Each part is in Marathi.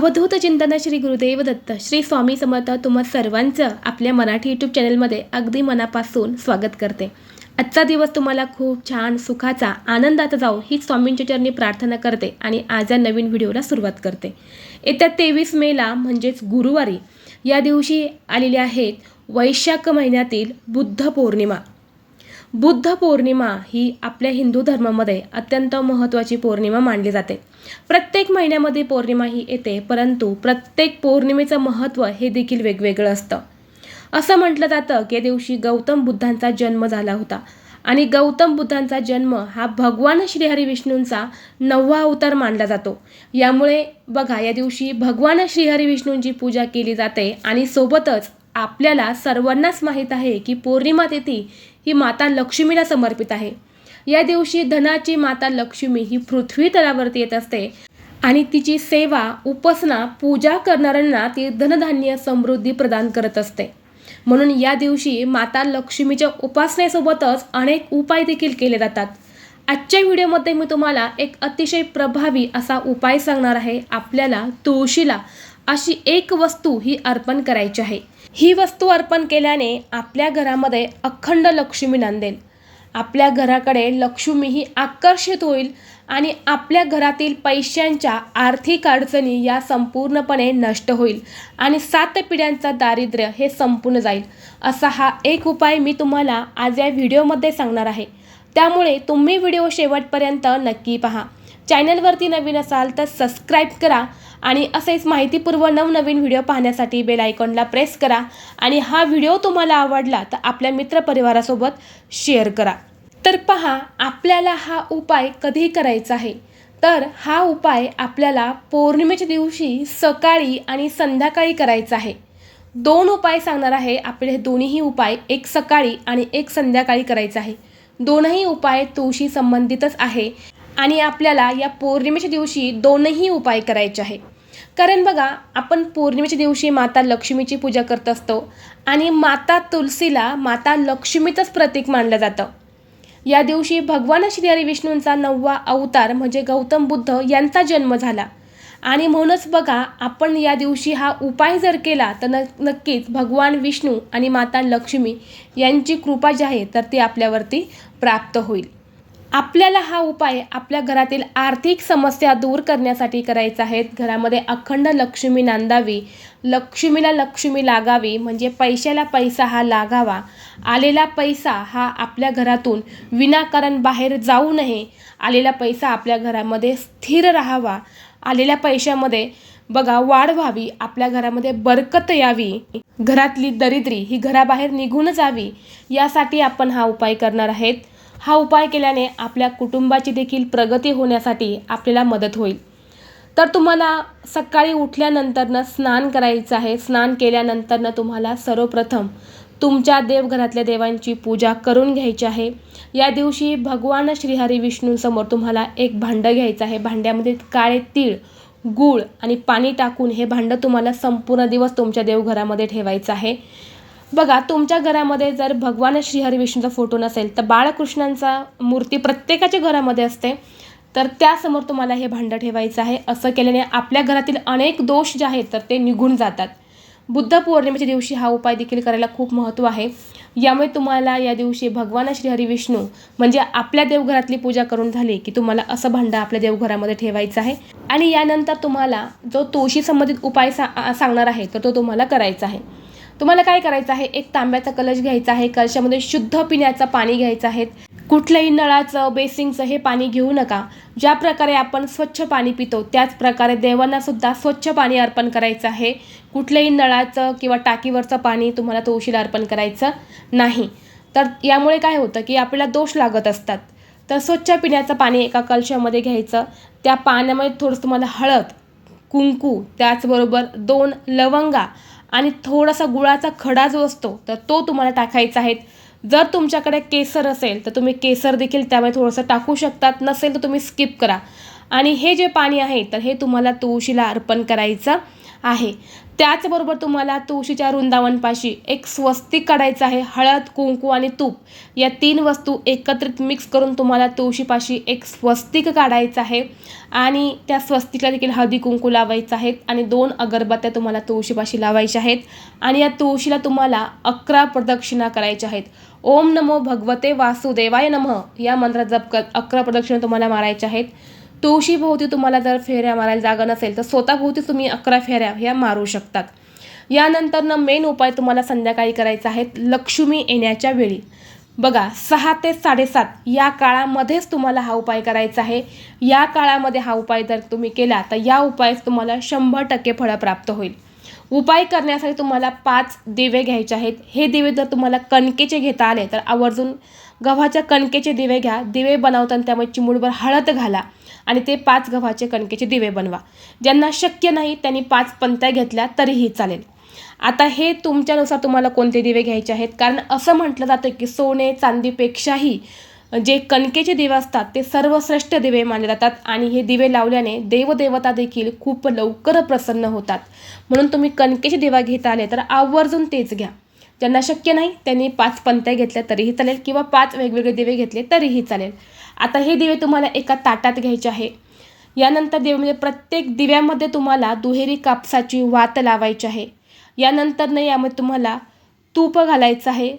अवधूत चिंतन श्री गुरुदेव दत्त श्री स्वामी समर्थ तुम्हा सर्वांचं आपल्या मराठी यूट्यूब चॅनलमध्ये अगदी मनापासून स्वागत करते. आजचा दिवस तुम्हाला खूप छान सुखाचा आनंदाचा जाऊ ही स्वामींच्या चरणी प्रार्थना करते आणि आज या नवीन व्हिडिओला सुरुवात करते. येत्या तेवीस मेला म्हणजेच गुरुवारी या दिवशी आलेली आहेत वैशाख महिन्यातील बुद्ध पौर्णिमा. बुद्ध पौर्णिमा ही आपल्या हिंदू धर्मामध्ये अत्यंत महत्त्वाची पौर्णिमा मानली जाते. प्रत्येक महिन्यामध्ये पौर्णिमा ही येते परंतु प्रत्येक पौर्णिमेचं महत्त्व हे देखील वेगवेगळं असतं. असं म्हटलं जातं की दिवशी गौतम बुद्धांचा जन्म झाला होता. आणि गौतम बुद्धांचा जन्म हा भगवान श्रीहरी विष्णूंचा नववा अवतार मानला जातो. यामुळे बघा या दिवशी भगवान श्रीहरी विष्णूंची पूजा केली जाते आणि सोबतच आपल्याला सर्वांनाच माहीत आहे की पौर्णिमा तिथी ही माता लक्ष्मीला समर्पित आहे. या दिवशी धनाची माता लक्ष्मी ही पृथ्वी तलावरती येत असते आणि तिची सेवा उपासना पूजा करणाऱ्यांना ती धनधान्य समृद्धी प्रदान करत असते. म्हणून या दिवशी माता लक्ष्मीच्या उपासनेसोबतच अनेक उपाय देखील केले जातात. आजच्या व्हिडिओमध्ये मी तुम्हाला एक अतिशय प्रभावी असा उपाय सांगणार आहे. आपल्याला तुळशीला अशी एक वस्तू ही अर्पण करायची आहे. ही वस्तू अर्पण केल्याने आपल्या घरामध्ये अखंड लक्ष्मी नांदेल. आपल्या घराकडे लक्ष्मी ही आकर्षित होईल आणि आपल्या घरातील पैशांच्या आर्थिक अडचणी या संपूर्णपणे नष्ट होईल आणि सात पिढ्यांचा दारिद्र्य हे संपून जाईल. असा हा एक उपाय मी तुम्हाला आज या व्हिडिओमध्ये सांगणार आहे. त्यामुळे तुम्ही व्हिडिओ शेवटपर्यंत नक्की पहा. चॅनलवरती नवीन असाल तर सबस्क्राईब करा आणि असेच माहितीपूर्व नवनवीन व्हिडिओ पाहण्यासाठी बेल आयकॉनला प्रेस करा आणि हा व्हिडिओ तुम्हाला आवडला तर आपल्या मित्रपरिवारासोबत शेअर करा. तर पहा आपल्याला हा उपाय कधी करायचा आहे? तर हा उपाय आपल्याला पौर्णिमेच्या दिवशी सकाळी आणि संध्याकाळी करायचा आहे. दोन उपाय सांगणार आहे. आपले हे दोन्हीही उपाय एक सकाळी आणि एक संध्याकाळी करायचा आहे. दोनही उपाय तुळशी संबंधितच आहे. आणि आपल्याला या पौर्णिमेच्या दिवशी दोनही उपाय करायचे आहे कारण बघा आपण पौर्णिमेच्या दिवशी माता लक्ष्मीची पूजा करत असतो आणि माता तुलसीला माता लक्ष्मीचंच प्रतीक मानलं जातं. या दिवशी भगवान श्रीहरी विष्णूंचा नववा अवतार म्हणजे गौतम बुद्ध यांचा जन्म झाला. आणि म्हणूनच बघा आपण या दिवशी हा उपाय जर केला तर न नक्कीच भगवान विष्णू आणि माता लक्ष्मी यांची कृपा जी आहे तर ती आपल्यावरती प्राप्त होईल. आपल्याला हा उपाय आपल्या घरातील आर्थिक समस्या दूर करण्यासाठी करायचा आहे. घरामध्ये अखंड लक्ष्मी नांदावी. लक्ष्मीला लक्ष्मी लागावी. म्हणजे पैशाला पैसा हा लागावा. आलेला पैसा हा आपल्या घरातून विनाकारण बाहेर जाऊ नये. आलेला पैसा आपल्या घरामध्ये स्थिर राहावा. आलेल्या पैशामध्ये बघा वाढ व्हावी. आपल्या घरामध्ये बरकत यावी. घरातली दरिद्री ही घराबाहेर निघून जावी. यासाठी आपण हा उपाय करणार आहेत. हा उपाय केल्याने आपल्या कुटुंबाची देखील प्रगती होण्यासाठी आपल्याला मदत होईल. तर तुम्हाला सकाळी उठल्यानंतरनं स्नान करायचं आहे. स्नान केल्यानंतरनं तुम्हाला सर्वप्रथम तुमच्या देवघरातल्या देवांची पूजा करून घ्यायची आहे. या दिवशी भगवान श्रीहरी विष्णूंसमोर तुम्हाला एक भांडं घ्यायचं आहे. भांड्यामध्ये काळे तीळ गूळ आणि पाणी टाकून हे भांडं तुम्हाला संपूर्ण दिवस तुमच्या देवघरामध्ये ठेवायचं आहे. बघा तुमच्या घरामध्ये जर भगवान श्रीहरी विष्णूचा फोटो नसेल तर बाळकृष्णांचा मूर्ती प्रत्येकाच्या घरामध्ये असते. तर त्यासमोर तुम्हाला हे भांडं ठेवायचं आहे. असं केल्याने आपल्या घरातील अनेक दोष जे आहेत तर ते निघून जातात. बुद्ध पौर्णिमेच्या दिवशी हा उपाय देखील करायला खूप महत्त्व आहे. यामुळे तुम्हाला या दिवशी भगवान श्रीहरी विष्णू म्हणजे आपल्या देवघरातली पूजा करून झाली की तुम्हाला असं भांडं आपल्या देवघरामध्ये ठेवायचं आहे. आणि यानंतर तुम्हाला जो तुळशी संबंधित उपाय सा सांगणार आहे तर तो तुम्हाला करायचा आहे. तुम्हाला काय करायचं आहे? एक तांब्याचा कलश घ्यायचा आहे. कलशामध्ये शुद्ध पिण्याचं पाणी घ्यायचं आहे. कुठल्याही नळाचं बेसिंगचं हे पाणी घेऊ नका. ज्या प्रकारे आपण स्वच्छ पाणी पितो त्याच प्रकारे देवांना सुद्धा स्वच्छ पाणी अर्पण करायचं आहे. कुठल्याही नळाचं किंवा टाकीवरचं पाणी तुम्हाला तुळशीला अर्पण करायचं नाही. तर यामुळे काय होतं की आपल्याला दोष लागत असतात. तर स्वच्छ पिण्याचं पाणी एका कलशामध्ये घ्यायचं. त्या पाण्यामध्ये थोडंसं तुम्हाला हळद कुंकू त्याचबरोबर दोन लवंगा आणि थोडासा गुळाचा खडा जो असतो तर तो तुम्हाला टाकायचा आहे. जर तुमच्याकडे केसर असेल तर तुम्ही केसर देखील त्यामध्ये थोडंसं टाकू शकतात. नसेल तर तुम्ही स्किप करा. आणि हे जे पाणी आहे तर हे तुम्हाला तुळशीला अर्पण करायचं आहे. त्याचबरोबर तुम्हाला तुळशीच्या वृंदावनपाशी एक स्वस्तिक काढायचं आहे हळद कुंकू आणि तूप. या तीन वस्तू एकत्रित मिक्स करून तुम्हाला तुळशीपाशी एक स्वस्तिक काढायचं आहे आणि त्या स्वस्तिकला देखील हळदी कुंकू लावायचं आहेत आणि दोन अगरबत्त्या तुम्हाला तुळशीपाशी लावायच्या आहेत आणि या तुळशीला तुम्हाला अकरा प्रदक्षिणा करायच्या आहेत. ओम नमो भगवते वासुदेवाय नमः. या मंत्रात जप कर अकरा प्रदक्षिणा तुम्हाला मारायच्या आहेत. तुळशीभोवती तुम्हाला जर फेऱ्या मारायला जागा नसेल तर स्वतःभोवती तुम्ही अकरा फेऱ्या ह्या मारू शकतात. यानंतरनं मेन उपाय तुम्हाला संध्याकाळी करायचा आहे लक्ष्मी येण्याच्या वेळी. बघा सहा ते साडेसात या काळामध्येच तुम्हाला हा उपाय करायचा आहे. या काळामध्ये हा उपाय जर तुम्ही केला तर या उपायास तुम्हाला शंभर टक्के फळं प्राप्त होईल. उपाय करण्यासाठी तुम्हाला पाच दिवे घ्यायचे आहेत. हे दिवे जर तुम्हाला कणकेचे घेता आले तर आवर्जून गव्हाच्या कणकेचे दिवे घ्या. दिवे बनवताना त्यामध्ये चिमुडभर हळद घाला. आणि ते पाच गव्हाचे कणकेचे दिवे बनवा. ज्यांना शक्य नाही त्यांनी पाच पंत्या घेतल्या तरीही चालेल. आता हे तुमच्यानुसार तुम्हाला कोणते दिवे घ्यायचे आहेत? कारण असं म्हटलं जातं की सोने चांदीपेक्षाही जे कणकेचे दिवे असतात ते सर्वश्रेष्ठ दिवे मानले जातात आणि हे दिवे लावल्याने देवदेवता देखील खूप लवकर प्रसन्न होतात. म्हणून तुम्ही कणकेचे दिवा घेता आले तर आवर्जून तेच घ्या. ज्यांना शक्य नाही त्यांनी पाच पंत्या घेतल्या तरीही चालेल किंवा पाच वेगवेगळे दिवे घेतले तरीही चालेल. आता हे दिवे तुम्हाला एका ताटात घ्यायचे आहे. यानंतर दिवे म्हणजे प्रत्येक दिव्यामध्ये तुम्हाला दुहेरी कापसाची वात लावायची आहे. यानंतर नाही यामध्ये तुम्हाला तूप घालायचं आहे.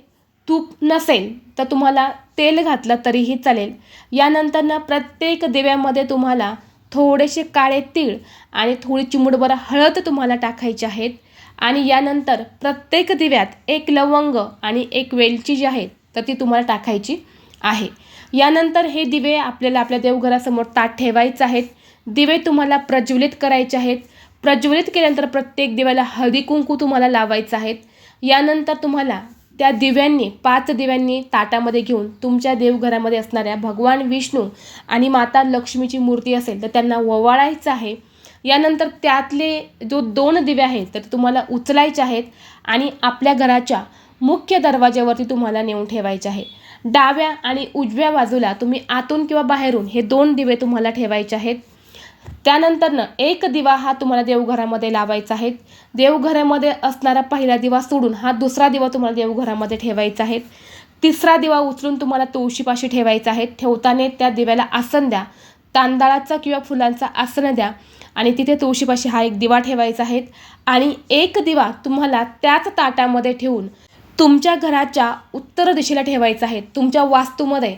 तूप नसेल तर तुम्हाला तेल घातलं तरीही चालेल. यानंतरनं प्रत्येक दिव्यामध्ये तुम्हाला थोडेसे काळे तीळ आणि थोडी चिमुडभर हळद तुम्हाला टाकायची आहेत. आणि यानंतर प्रत्येक दिव्यात एक लवंग आणि एक वेलची जी आहे तर ती तुम्हाला टाकायची. आहे. यानंतर हे दिवे आपल्याला आपल्या देवघरासमोर ताट ठेवायचे आहेत. दिवे तुम्हाला प्रज्वलित करायचे आहेत. प्रज्वलित केल्यानंतर प्रत्येक दिव्याला हळदी कुंकू तुम्हाला लावायचं आहेत. यानंतर तुम्हाला त्या दिव्यांनी पाच दिव्यांनी ताटामध्ये घेऊन तुमच्या देवघरामध्ये असणाऱ्या भगवान विष्णू आणि माता लक्ष्मीची मूर्ती असेल तर त्यांना ववाळायचं आहे. यानंतर त्यातले जो दोन दिवे आहेत तर तुम्हाला उचलायचे आहेत आणि आपल्या घराच्या मुख्य दरवाज्यावरती तुम्हाला नेऊन ठेवायचे आहे. डाव्या आणि उजव्या बाजूला तुम्ही आतून किंवा बाहेरून हे दोन दिवे तुम्हाला ठेवायचे आहेत. त्यानंतरनं एक दिवा हा तुम्हाला देवघरामध्ये लावायचा आहे. देवघरामध्ये असणारा पहिला दिवा सोडून हा दुसरा दिवा तुम्हाला देवघरामध्ये ठेवायचा आहे. तिसरा दिवा उचलून तुम्हाला तुळशीपाशी ठेवायचा आहे. ठेवताना त्या दिव्याला आसन द्या. तांदळाचा किंवा फुलांचा आसन द्या आणि तिथे तुळशीपाशी हा एक दिवा ठेवायचा आहे. आणि एक दिवा तुम्हाला त्याच ताटामध्ये ठेवून तुमच्या घराच्या उत्तर दिशेला ठेवायचं आहे. तुमच्या वास्तूमध्ये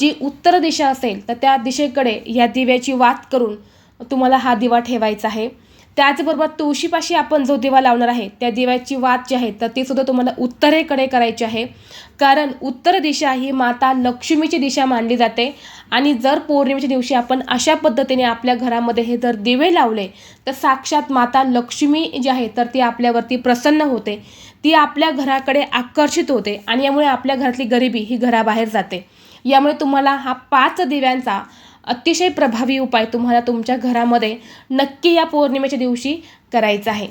जी उत्तर दिशा असेल तर त्या दिशेकडे या दिव्याची वात करून तुम्हाला हा दिवा ठेवायचा आहे. त्याचबरोबर तुळशीपाशी आपण जो दिवा लावणार आहे त्या दिव्याची वात जी आहे तर ती सुद्धा तुम्हाला उत्तरेकडे करायची आहे. कारण उत्तर दिशा ही माता लक्ष्मीची दिशा मानली जाते. आणि जर पौर्णिमेच्या दिवशी आपण अशा पद्धतीने आपल्या घरामध्ये हे जर दिवे लावले तर साक्षात माता लक्ष्मी जी आहे तर ती आपल्यावरती प्रसन्न होते. ती आपल्या घराकडे आकर्षित होते आणि यामुळे आपल्या घरातली गरिबी ही घराबाहेर जाते. यामुळे तुम्हाला हा पाच दिव्यांचा अतिशय प्रभावी उपाय तुम्हाला तुमच्या घरामध्ये नक्की या पौर्णिमेच्या दिवशी करायचा आहे.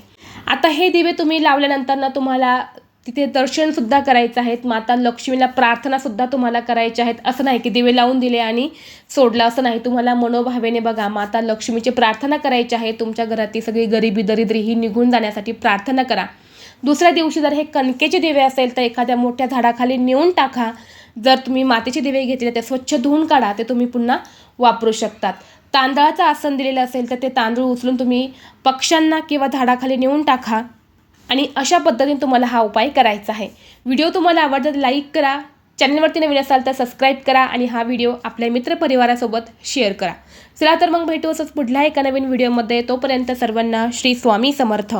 आता हे दिवे तुम्ही लावल्यानंतर ना तुम्हाला तिथे दर्शनसुद्धा करायचं आहेत माता लक्ष्मीला प्रार्थनासुद्धा तुम्हाला करायच्या आहेत. असं नाही की दिवे लावून दिले आणि सोडलं असं नाही. तुम्हाला मनोभावेने बघा माता लक्ष्मीची प्रार्थना करायची आहे. तुमच्या घरातली सगळी गरिबी दरिद्री ही निघून जाण्यासाठी प्रार्थना करा. दुसऱ्या दिवशी जर हे कणकेचे दिवे असेल तर एखाद्या मोठ्या झाडाखाली नेऊन टाका. जर तुम्ही मातेचे दिवे घेतले ते स्वच्छ धुवून काढा. ते तुम्ही पुन्हा वापरू शकतात. तांदळाचं आसन दिलेलं असेल तर ते तांदूळ उचलून तुम्ही पक्ष्यांना किंवा झाडाखाली नेऊन टाका आणि अशा पद्धतीने तुम्हाला हा उपाय करायचा आहे. व्हिडिओ तुम्हाला आवडतात लाईक करा. चॅनलवरती नवीन असाल तर सबस्क्राईब करा आणि हा व्हिडिओ आपल्या मित्रपरिवारासोबत शेअर करा. चला तर मग भेटू असंच पुढल्या एका नवीन व्हिडिओमध्ये. तोपर्यंत सर्वांना श्री स्वामी समर्थ.